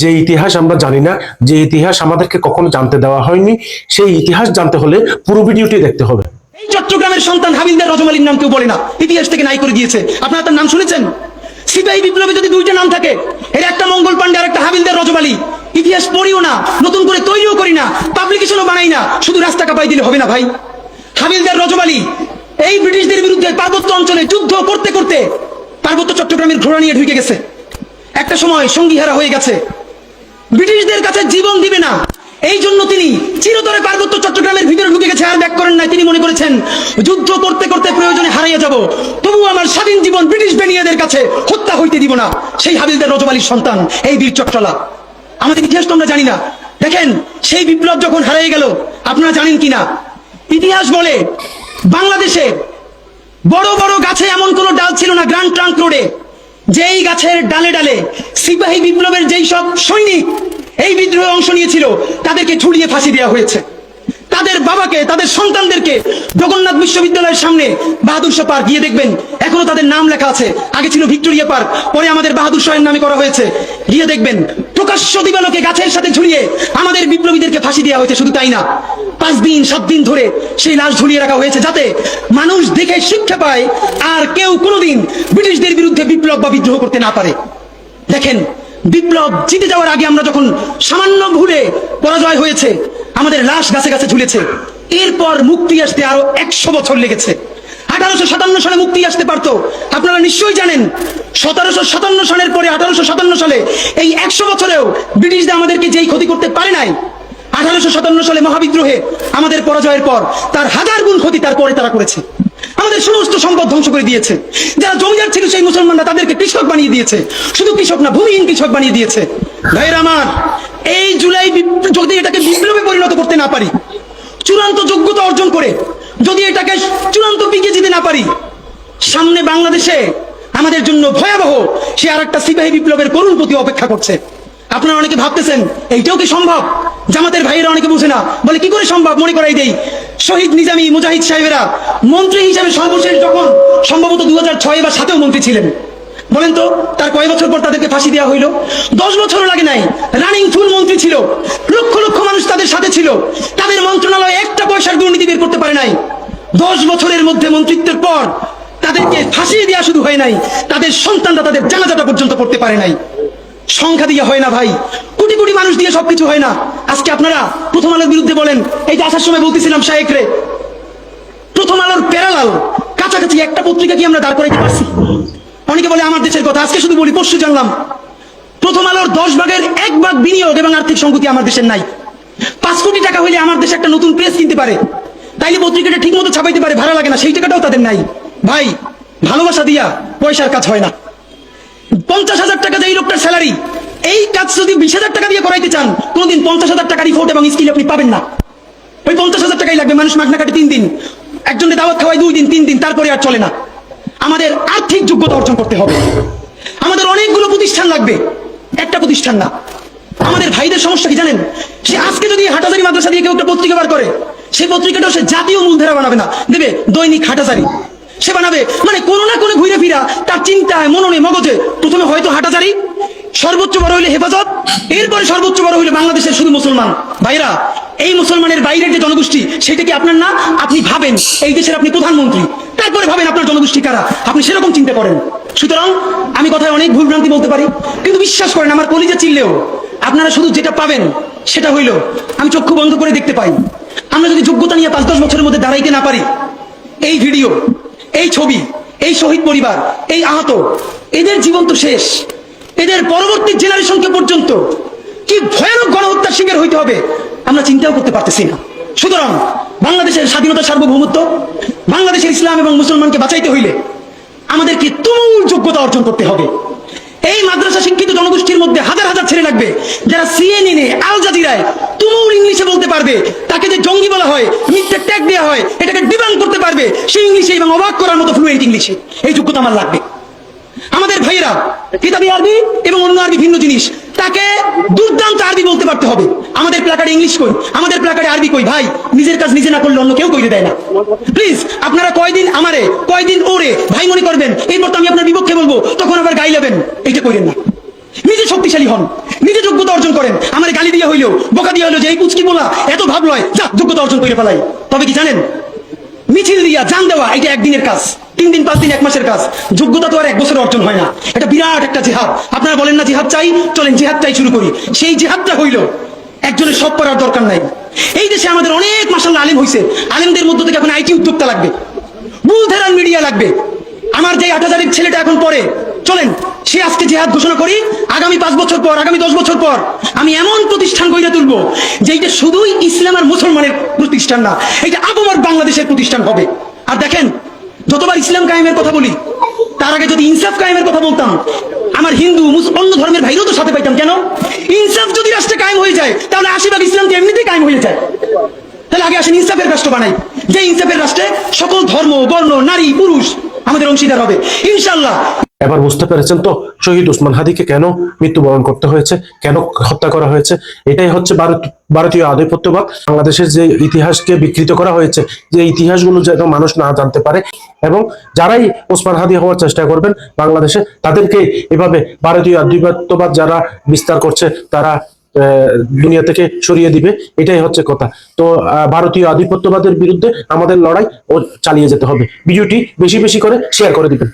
যে ইতিহাস আমরা জানি না, যে ইতিহাস আমাদেরকে কখনো জানতে দেওয়া হয়নি, সেই ইতিহাস জানতে হলে পুরো ভিডিওটি দেখতে হবে। এই চট্টগ্রামের সন্তান হাবিলদার রজমালির নাম কেউ বলে না। ইতিহাস থেকে নাই করে দিয়েছে আপনারা তার নাম শুনেছেন? সিপাহী বিপ্লবে যদি দুইটা নাম থাকে, এর একটা মঙ্গল পান্ডে আর একটা হাবিলদার রজমালি। ইতিহাস পড়িও না, নতুন করে তৈরিও করি না পাবলিকেশনও বানাই না, শুধু রাস্তা কাপাই দিলে হবে না ভাই। হাবিলদার রজমালি, এই ব্রিটিশদের বিরুদ্ধে পার্বত্য অঞ্চলে যুদ্ধ করতে করতে পার্বত্য চট্টগ্রামের ঘোড়া নিয়ে ঢুকে গেছে। একটা সময় সঙ্গীহারা হয়ে গেছে। ব্রিটিশদের কাছে জীবন দিবে না। এই জন্য তিনি চিরতরে পার্বত্য চট্টগ্রামের ভিতরে ঢুকে গেছে আর ব্যাক করেন নাই। তিনি মনে করেছেন, যুদ্ধ করতে করতে প্রয়োজনে হারিয়ে যাব। তবু আমার স্বাধীন জীবন ব্রিটিশ বেনিয়াদের কাছে হত্যা হইতে দিব না। সেই হাবিলদার রজবালির সন্তান, এই বীর চট্টলা। আমাদের ইতিহাস তো আমরা জানি না। দেখেন, সেই বিপ্লব যখন হারিয়ে গেল, আপনারা জানেন কিনা? ইতিহাস বলে, বাংলাদেশে বড় বড় গাছে এমন কোন ডাল ছিল না গ্র্যান্ড ট্রাঙ্ক রোডে। যেই গাছের ডালে ডালে সিপাহী বিপ্লবের যেই সব সৈনিক এই বিদ্রোহে অংশ নিয়েছিল, তাদেরকে ঝুলিয়ে ফাঁসি দেওয়া হয়েছে। তাদের বাবাকে, তাদের সন্তানদেরকে জগন্নাথ বিশ্ববিদ্যালয়ের সামনে বাহাদুর শাহ পার্ক গিয়ে দেখবেন। এখনও তাদের নাম লেখা আছে। আগে ছিল ভিক্টোরিয়া পার্ক, পরে আমাদের বাহাদুর শাহের নামে করা হয়েছে। গিয়ে দেখবেন, প্রকাশ্য দিবালোকে গাছের সাথে ঝুলিয়ে আমাদের বিপ্লবীদেরকে ফাঁসি দেওয়া হয়েছে, শুধু তাই না। পাঁচ দিন, সাত দিন ধরে সেই লাশ ঝুলিয়ে রাখা হয়েছে যাতে মানুষ দেখে শিক্ষা পায়, আর কেউ কোনোদিন ব্রিটিশদের বিরুদ্ধে বিপ্লব বা বিদ্রোহ করতে না পারে। দেখেন, বিপ্লব জিতে যাওয়ার আগে আমরা যখন সামান্য ভুলে পরাজয় হয়েছে, আমাদের লাশ গাছে গাছে ঝুলেছে, এরপর মুক্তি আসতে আরও একশো বছর লেগেছে। আঠারোশো সাতান্ন সালে মুক্তি আসতে পারতো। আপনারা নিশ্চয়ই জানেন, সতেরোশো সাতান্ন সালের পরে আঠারোশো সাতান্ন সালে এই একশো বছরেও ব্রিটিশরা আমাদেরকে যেই ক্ষতি করতে পারে নাই, আঠারোশো সাতান্ন সালে মহাবিদ্রোহে আমাদের পরাজয়ের পর তার হাজার গুণ ক্ষতি তারপরে তারা করেছে। আমাদের সমস্ত সম্পদ ধ্বংস করে দিয়েছে। যারা জমিদার ছিল সেই মুসলমানরা তাদেরকে কৃষক বানিয়ে দিয়েছে। শুধু কৃষক না, ভূমিহীন কৃষক বানিয়ে দিয়েছে। ভাইয়ের আমার, এই জুলাই যদি এটাকে বিপ্লবে পরিণত করতে না পারি, চূড়ান্ত যোগ্যতা অর্জন করে যদি এটাকে চূড়ান্ত পিকে যেতে না পারি, সামনে বাংলাদেশে আমাদের জন্য ভয়াবহ সে আর একটা সিপাহী বিপ্লবের করুণ প্রতি অপেক্ষা করছে। আপনারা অনেকে ভাবতেছেন, এইটাও কি সম্ভব? জামাতের ভাইয়েরা অনেকে বুঝে না। বলে, কি করে সম্ভব? মনে করাই দেই। শহীদ নিজামী মুজাহিদ সাহেবেরা মন্ত্রী হিসাবে সর্বশেষ যখন সম্ভবত দু হাজার ছয় বা সাতেও মন্ত্রী ছিলেন। বলেন তো, তার কয় বছর পর তাদেরকে ফাঁসি দেওয়া হইল? দশ বছরও লাগে নাই। রানিং ফুল মন্ত্রী ছিল। লক্ষ লক্ষ মানুষ তাদের সাথে ছিল। তাদের মন্ত্রণালয় একটা পয়সার দুর্নীতি বের করতে পারে নাই। দশ বছরের মধ্যে মন্ত্রিত্বের পর তাদেরকে ফাঁসিয়ে দেওয়া শুধু হয় নাই। তাদের সন্তানরা তাদের জানাজাটা পর্যন্ত করতে পারে নাই। সংখ্যা দিয়ে হয় না ভাই। কোটি কোটি মানুষ দিয়ে সবকিছু হয় না। আজকে আপনারা প্রথম আলোর বিরুদ্ধে বলেন, এই যে আসার সময় বলতেছিলাম শাহেক রে প্রথম আলোর প্যারালাল কাছাকাছি একটা পত্রিকা কি আমরা দাঁড় করাইতে পারছি? অনেকে বলে আমার দেশের কথা, আজকে শুধু বলি, পরশু জানলাম, প্রথম আলোর দশ ভাগের এক ভাগ বিনিয়োগ এবং আর্থিক সংগতি আমার দেশের নাই। পাঁচ কোটি টাকা হইলে আমার দেশে একটা নতুন প্রেস কিনতে পারে। তাইলে পত্রিকাটা ঠিক মতো ছাপাইতে পারে ভাড়া লাগে না, সেই টাকাটাও তাদের নাই। ভাই, ভালোবাসা দিয়া পয়সার কাজ হয় না। পঞ্চাশ হাজার টাকা যে এই লোকটার স্যালারি এই কাজ যদি বিশ হাজার টাকা দিয়ে করাইতে চান, কোনদিন পঞ্চাশ হাজার টাকা রিপোর্ট এবং স্কিল আপনি পাবেন না। ওই পঞ্চাশ হাজার টাকাই লাগবে মানুষ মাগনা কাটে তিন দিন। একজনের দাওয়াত খাওয়াই দুই দিন, তিন দিন, তারপরে আর চলে না। আমাদের আর্থিক যোগ্যতা অর্জন করতে হবে। আমাদের অনেকগুলো প্রতিষ্ঠান লাগবে। একটা প্রতিষ্ঠান না। আমাদের ভাইদের সমস্যা কি জানেন? সে আজকে যদি হাটাজারি মাদ্রাসা দিয়ে কেউ একটা পত্রিকা বার করে, সেই পত্রিকাটাও সে জাতীয় মূলধারা বানাবে না। দেবে, দৈনিক হাটাজারি। সে বানাবে মানে কোনো না কোনো ঘুরে ফিরা তার চিন্তায়, মননে, মগজে। প্রথমে হয়তো হাটাজারি সর্বোচ্চ বড় হইলে হেফাজত, এরপরে সর্বোচ্চ বড় হইলে বাংলাদেশের শুধু মুসলমান। ভাইরা, এই মুসলমানের বাইরের যে জনগোষ্ঠী, সেটা কি আপনার না? আপনি ভাবেন, এই দেশের আপনি প্রধানমন্ত্রী। তারপরে ভাবেন আপনার জনগোষ্ঠী কারা? আপনি সেরকম চিন্তা করেন সুতরাং, আমি কথায় অনেক ভুল ভ্রান্তি বলতে পারি, কিন্তু বিশ্বাস করেন, আমার কলিজা চিনলেও আপনারা শুধু যেটা পাবেন, সেটা হইল, আমি চক্ষু বন্ধ করে দেখতে পাই। আমরা যদি যোগ্যতা নিয়ে পাঁচ দশ বছরের মধ্যে দাঁড়াইতে না পারি, এই ভিডিও, এই ছবি, এই শহীদ পরিবার, এই আহত, এদের জীবন তো শেষ। এদের পরবর্তী জেনারেশনকে পর্যন্ত কি ভয়ানক গণহত্যার শিকার হইতে হবে, আমরা চিন্তাও করতে পারতেছি না। সুতরাং বাংলাদেশের স্বাধীনতা সার্বভৌমত্ব, বাংলাদেশের ইসলাম এবং মুসলমানকে বাঁচাইতে হইলে আমাদেরকে তুমুল যোগ্যতা অর্জন করতে হবে। এই মাদ্রাসা শিক্ষিত জনগোষ্ঠীর মধ্যে হাজার হাজার ছেলে লাগবে, যারা সিএনএনে আল জাজিরায় তুমুল ইংলিশে বলতে পারবে, তাকে যে জঙ্গি বলা হয়, মিথ্যে ট্যাগ দেওয়া হয়, এটাকে ডিমান্ড করতে পারবে, সেই ইংলিশে এবং অবাক করার মতো ফ্লুয়েন্ট ইংলিশে। এই যোগ্যতা আমার লাগবে। আমাদের ভাইয়েরা, কিতাবি আরবি এবং অন্য আরবি ভিন্ন জিনিস, তাকে দুর্দান্ত আরবি বলতে পারতে হবে। আমাদের প্লাকার্ডে ইংলিশ কই? আমাদের প্লাকার্ডে আরবি কই? ভাই, নিজের কাজ নিজে না করলে অন্য কেউ কইতে দেয় না। প্লিজ আপনারা কয়দিন আমারে, কয়দিন ওরে ভাই মনে করবেন, এরপর তো আমি আপনার বিপক্ষে বলব, তখন আবার গাই লেবেন, এইটা করেন না। নিজে শক্তিশালী হন, নিজে যোগ্যতা অর্জন করেন, আমার গালি দিয়ে হইল বোকা দিয়ে হইল যে এই কুচকি বলা, এত ভাব লয়, যা, যোগ্যতা অর্জন করে ফেলাই। তবে কি জানেন? মিছিল দিয়া জান দেওয়া এটা একদিনের কাজ। তিন দিন, পাঁচ দিন, এক মাসের কাজ। যোগ্যতা তো আর এক বছর অর্জন হয় না। এটা বিরাট একটা জিহাদ। আপনারা বলেন না, জিহাদ চাই? চলেন, জিহাদটাই শুরু করি। সেই জিহাদটা হইল, একজনের সব করার দরকার নাই। এই দেশে আমাদের অনেক মাসাল্লাহ আলেম হইছে। আলেমদের মধ্য থেকে এখন আইটি উদ্যোক্তা লাগবে। বুলধেরান মিডিয়া লাগবে। আমার যে আট হাজারের ছেলেটা এখন পড়ে, চলেন, সে আজকে জেহাদ ঘোষণা করি, আগামী পাঁচ বছর পর, আগামী দশ বছর পর, আমি এমন প্রতিষ্ঠান গড়ে তুলবো যে এইটা শুধুই ইসলাম আর মুসলমানের প্রতিষ্ঠান না এটা আবহাওয়ার বাংলাদেশের প্রতিষ্ঠান হবে। আর দেখেন যতবার ইসলাম কায়েমের কথা বলি, তার আগে যদি ইনসাফ কায়েমের কথা বলতাম, আমার হিন্দু অন্য ধর্মের ভাইরও তো সাথে পাইতাম, কেন? ইনসাফ যদি রাষ্ট্রে কায়েম হয়ে যায়, তাহলে আশীর্বাদ ইসলাম তো এমনিতেই কায়েম হয়ে যায়। তাহলে আগে আসেন ইনসাফের রাষ্ট্র বানাই। যে ইনসাফের রাষ্ট্রে সকল ধর্ম, বর্ণ, নারী, পুরুষ আমাদের অংশীদার হবে। ইনশাল্লাহ এবার বুঝতে পেরেছেন তো? শহীদ উসমান হাদিকে কেন মৃত্যুবরণ করতে হয়েছে? কেন হত্যা করা হয়েছে? এটাই হচ্ছে ভারত, ভারতীয় আধিপত্যবাদ। বাংলাদেশের যে ইতিহাসকে বিকৃত করা হয়েছে, যে ইতিহাসগুলো যেন মানুষ না জানতে পারে, এবং যারাই ওসমান হাদি হওয়ার চেষ্টা করবেন বাংলাদেশে, তাদেরকে এভাবে ভারতীয় আধিপত্যবাদ যারা বিস্তার করছে, তারা দুনিয়া থেকে সরিয়ে দিবে, এটাই হচ্ছে কথা। তো ভারতীয় আধিপত্যবাদের বিরুদ্ধে আমাদের লড়াই ও চালিয়ে যেতে হবে। ভিডিওটি বেশি বেশি করে শেয়ার করে দিবেন।